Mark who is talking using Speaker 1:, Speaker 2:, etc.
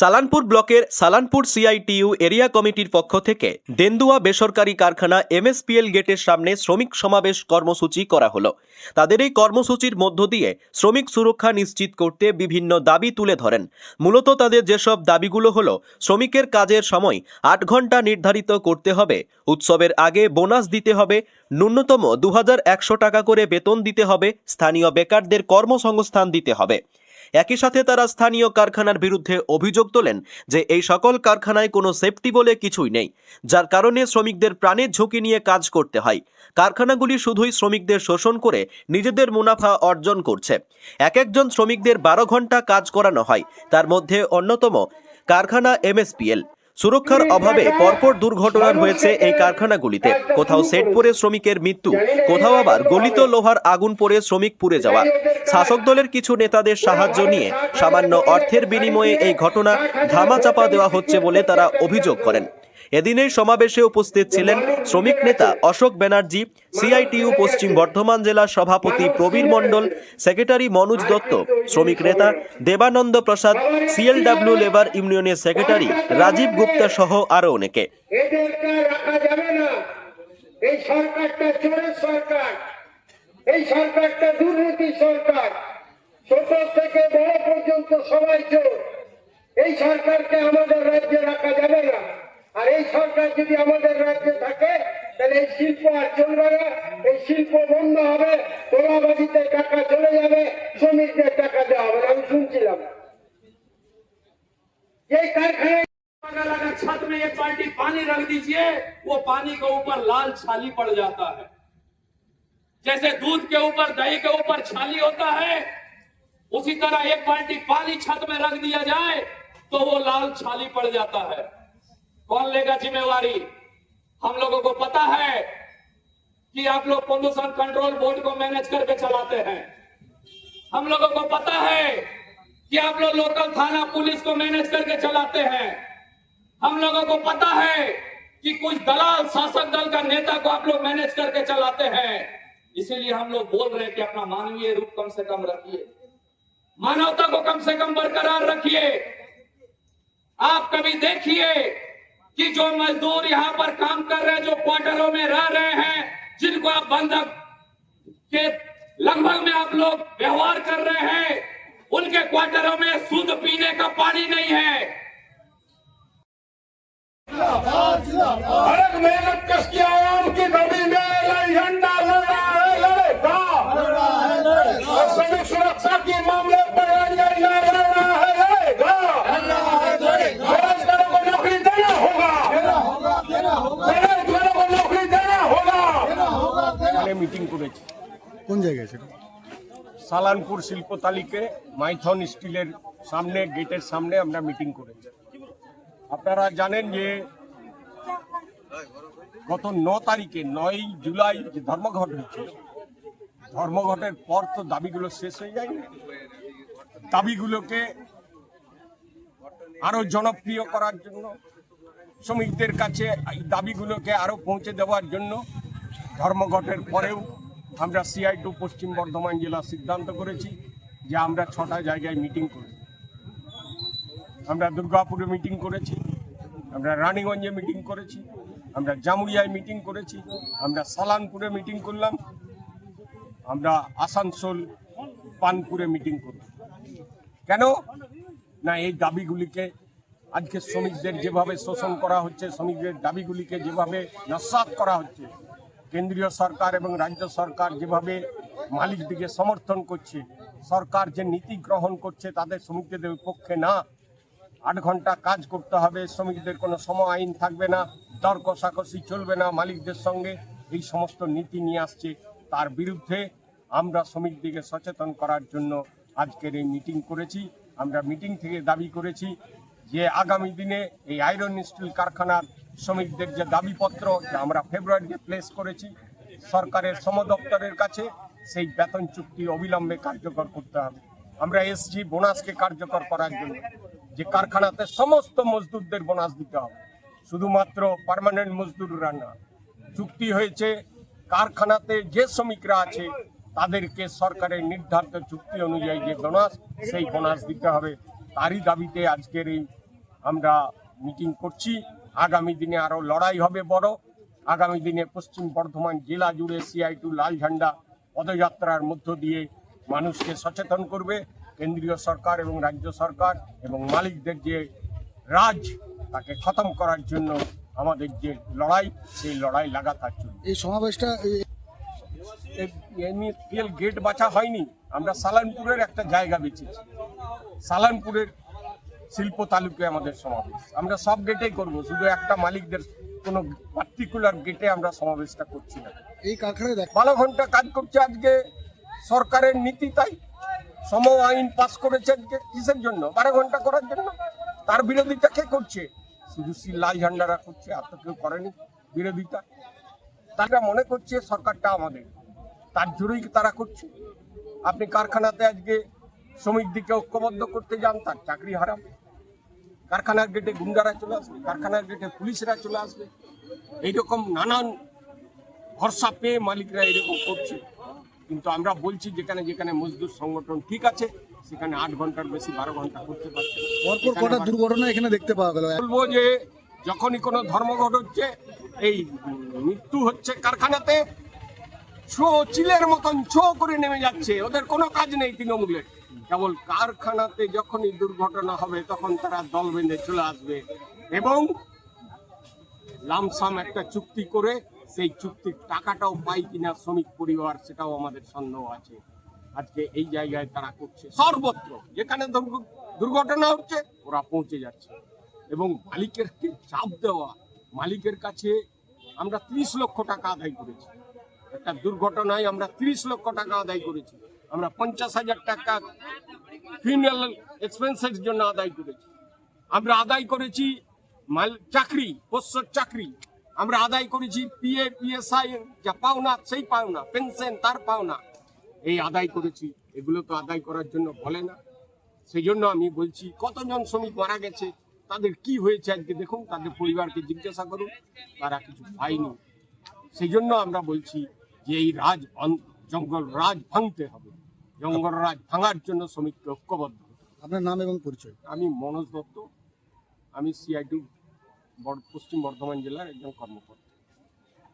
Speaker 1: সালানপুর ব্লকের Salanpur CITU area কমিটির পক্ষ থেকে দেন্দুয়া বেসরকারি কারখানা এমএসপিএল গেটের সামনে শ্রমিক সমাবেশ কর্মসূচি করা হলো। তাদের এই কর্মসূচির মধ্য দিয়ে শ্রমিক সুরক্ষা নিশ্চিত করতে বিভিন্ন দাবি তুলে ধরেন। মূলত তাদের যেসব দাবিগুলো হলো, শ্রমিকের কাজের সময় আট ঘণ্টা নির্ধারিত করতে হবে, উৎসবের আগে বোনাস দিতে হবে, ন্যূনতম দু হাজার একশো টাকা করে বেতন দিতে হবে, স্থানীয় বেকারদের কর্মসংস্থান দিতে হবে। একই সাথে তারা স্থানীয় কারখানার বিরুদ্ধে অভিযোগ তোলেন যে এই সকল কারখানায় কোনো সেফটি বলে কিছুই নেই, যার কারণে শ্রমিকদের প্রাণের ঝুঁকি নিয়ে কাজ করতে হয়। কারখানাগুলি শুধুই শ্রমিকদের শোষণ করে নিজেদের মুনাফা অর্জন করছে। এক একজন শ্রমিকদের বারো ঘণ্টা কাজ করানো হয়, তার মধ্যে অন্যতম কারখানা এমএসপিএল। সুরক্ষার অভাবে পরপর দুর্ঘটনা হয়েছে এই কারখানাগুলিতে। কোথাও সেট পরে শ্রমিকের মৃত্যু কোথাও আবার গলিত লোহার আগুন পরে শ্রমিক পুড়ে যাওয়া। শাসক দলের কিছু নেতাদের সাহায্য নিয়ে সামান্য অর্থের বিনিময়ে এই ঘটনা ধামাচাপা দেওয়া হচ্ছে বলে তারা অভিযোগ করেন। এদিনের সমাবেশে উপস্থিত ছিলেন শ্রমিক নেতা অশোক ব্যানার্জি সিআইটিইউ পশ্চিম বর্ধমান জেলার সভাপতি প্রবীর মণ্ডল, সেক্রেটারি মনোজ দত্ত, শ্রমিক নেতা দেবানন্দ প্রসাদ, সিএলডাব্লিউ লেবার ইউনিয়নের সেক্রেটারি রাজীব গুপ্তা সহ আরও অনেকে।
Speaker 2: এই সরকারটা দুর্নীতি সরকার। ছোট থেকে বড় পর্যন্ত সবাই চোর এই সরকারকে আমাদের এই সরকার যদি আমাদের রাজ্যে থাকে তাহলে এই শিল্প আর চলবে না এই শিল্প বন্ধ হবে তোলাবাজিতে টাকা চলে যাবে শ্রমিকদের টাকা দেওয়া হবে না। আমি শুনছিলাম এই कारखाने
Speaker 3: अगर अगर छत में एक बाल्टी पानी रख दीजिए वो पानी के ऊपर लाल छाली पड़ जाता है जैसे दूध के ऊपर दही के ऊपर छाली होता है उसी तरह एक बाल्टी पानी छत में रख दिया जाए तो वो लाल छाली पड़ जाता है कौन लेगा जिम्मेवारी? हम लोगों को पता है कि आप लोग पोल्यूशन कंट्रोल बोर्ड को मैनेज करके चलाते हैं। हम लोगों को पता है कि आप लोग लोकल थाना पुलिस को मैनेज करके चलाते हैं। हम लोगों को पता है कि कुछ दलाल, शासक दल का नेता को आप लोग मैनेज करके चलाते हैं। इसीलिए हम लोग बोल रहे हैं कि अपना मानवीय रूप कम से कम रखिए। मानवता को कम से कम बरकरार रखिए। आप कभी देखिए कि जो मजदूर यहाँ पर काम कर रहे हैं, जो क्वार्टरों में रह रहे हैं, जिनको आप बंधक के लगभग में आप लोग व्यवहार कर रहे हैं, उनके क्वार्टरों में शुद्ध पीने का पानी नहीं है।
Speaker 4: भारत मेहनत
Speaker 5: সালানপুর শিল্প তালিকে মাইথন স্টিলের সামনে, গেটের সামনে আমরা মিটিং করেছি। আপনারা জানেন যে গত ন তারিখে নয় জুলাই যে ধর্মঘট হয়েছে, ধর্মঘটের পর তো দাবিগুলো শেষ হয়ে যায় দাবিগুলোকে আরও জনপ্রিয় করার জন্য, শ্রমিকদের কাছে এই দাবিগুলোকে আরও পৌঁছে দেওয়ার জন্য ধর্মঘটের পরেও আমরা সিআই টু পশ্চিম বর্ধমান জেলা সিদ্ধান্ত করেছি যে আমরা ছটা জায়গায় মিটিং করি। আমরা দুর্গাপুরে মিটিং করেছি, আমরা রানীগঞ্জে মিটিং করেছি, আমরা জামুরিয়ায় মিটিং করেছি, আমরা সালানপুরে মিটিং করলাম, আমরা আসানসোল, পানপুরে মিটিং করলাম। কেন? না, এই দাবিগুলিকে আজকে শ্রমিকদের যেভাবে শোষণ করা হচ্ছে, শ্রমিকদের দাবিগুলিকে যেভাবে নস্বাত করা হচ্ছে কেন্দ্রীয় সরকার এবং রাজ্য সরকার যেভাবে মালিকদিকে সমর্থন করছে, সরকার যে নীতি গ্রহণ করছে তাদের শ্রমিকদের পক্ষে না। আট ঘণ্টা কাজ করতে হবে, শ্রমিকদের কোনো সময় আইন থাকবে না, দর কষাকষি চলবে না মালিকদের সঙ্গে। এই সমস্ত নীতি নিয়ে আসছে। তার বিরুদ্ধে আমরা শ্রমিকদিকে সচেতন করার জন্য আজকের এই মিটিং করেছি। আমরা মিটিং থেকে দাবি করেছি যে আগামী দিনে এই আয়রন স্টিল কারখানার শ্রমিকদের যে দাবিপত্র যা আমরা ফেব্রুয়ারিতে প্লেস করেছি, সরকারের সমদপ্তরের কাছে সেই বেতন চুক্তি অবিলম্বে কার্যকর করতে হবে। আমরা এসজি বোনাসকে কার্যকর করার জন্য যে কারখানাতে সমস্ত মজদুরদের বোনাস দিতে হবে, শুধুমাত্র পার্মানেন্ট মজদুররা না, চুক্তি হয়েছে কারখানাতে যে শ্রমিকরা আছে, তাদেরকে সরকারের নির্ধারিত চুক্তি অনুযায়ী যে বোনাস, সেই বোনাস দিতে হবে। তারই দাবিতে আজকের এই আমরা মিটিং করছি। আগামী দিনে আরও লড়াই হবে বড়। আগামী দিনে পশ্চিম বর্ধমান জেলা জুড়ে সিআই টু লাল ঝান্ডা পদযাত্রার মধ্য দিয়ে মানুষকে সচেতন করবে। কেন্দ্রীয় সরকার এবং রাজ্য সরকার এবং মালিকদের যে রাজ তাকে খতম করার জন্য আমাদের যে লড়াই সেই লড়াই লাগাতার চলবে।
Speaker 6: এই সমাবেশটা এই-
Speaker 5: গেট বাছা হয়নি। আমরা সালানপুরের একটা জায়গা বেছেছি। সালানপুরের শিল্প তালুকে আমাদের সমাবেশ। আমরা সব গেটেই করব শুধু একটা মালিকদের কোনো পার্টিকুলার গেটে আমরা সমাবেশটা করছি না।
Speaker 6: এই কারখানায় দেখ
Speaker 5: বারো ঘণ্টা কাজ করছে আজকে সরকারের নীতি তাই। সম আইন পাস করেছে আজকে কিসের জন্য? বারো ঘণ্টা করার জন্য? তার বিরোধিতা কে করছে? শুধু শ্রী লাল ঝান্ডারা করছে আর তো কেউ করেনি বিরোধিতা। তারা মনে করছে সরকারটা আমাদের তার জোরেই তারা করছে। আপনি কারখানাতে আজকে শ্রমিকদিকে ঐক্যবদ্ধ করতে যান তার চাকরি হারাম কারখানার গেটে গুন্ডারা চলে আসবে কারখানার গেটে পুলিশরা চলে আসবে। এইরকম নানান ভরসা পেয়ে মালিকরা এরকম করছে। কিন্তু আমরা বলছি যেখানে যেখানে মজদুর সংগঠন ঠিক আছে সেখানে আট ঘণ্টার বেশি বারো ঘণ্টা করতে পারছে।
Speaker 6: পরপর কটা দুর্ঘটনা এখানে দেখতে পাওয়া গেল।
Speaker 5: বলব যে যখনই কোনো ধর্মঘট হচ্ছে এই মৃত্যু হচ্ছে কারখানাতে। ছো, চিলের মতন ছো করে নেমে যাচ্ছে। ওদের কোনো কাজ নেই তৃণমূলের। কেবল কারখানাতে যখনই দুর্ঘটনা হবে, তখন তারা দল বেঁধে চলে আসবে। এবং লামসাম একটা চুক্তি করে, সেই চুক্তির টাকাটাও পাই কিনা শ্রমিক পরিবার, সেটাও আমাদের সন্দেহ আছে। আজকে এই জায়গায় তারা করছে সর্বত্র। যেখানে দুর্ঘটনা হচ্ছে, ওরা পৌঁছে যাচ্ছে। এবং মালিকের চাপ দেওয়া, মালিকের কাছে আমরা ত্রিশ লক্ষ টাকা আদায় করেছি। একটা দুর্ঘটনায় আমরা ত্রিশ লক্ষ টাকা আদায় করেছি। আমরা পঞ্চাশ হাজার টাকা ফিউনারাল এক্সপেন্সের জন্য আদায় করেছি। আমরা আদায় করেছি মাল চাকরি পোষ্যর চাকরি। আমরা আদায় করেছি পিএ পিএসআই যা পাওনা, সেই পাওনা পেনশন তার পাওনা। এই আদায় করেছি। এগুলো তো আদায় করার জন্য বলে না। সেই জন্য আমি বলছি, কতজন শ্রমিক মারা গেছে, তাদের কি হয়েছে আজকে দেখুন, তাদের পরিবারকে জিজ্ঞাসা করুন। তারা কিছু পায়নি। সেই জন্য আমরা বলছি যে এই রাজ জঙ্গল রাজ ভাঙতে হবে। জঙ্গল রাজ ভাঙার জন্য শ্রমিককে ঐক্যবদ্ধ
Speaker 6: আপনার নাম এবং পরিচয়।
Speaker 5: আমি মনোজ দত্ত। আমি সিআইটি পশ্চিম বর্ধমান জেলার একজন কর্মকর্তা।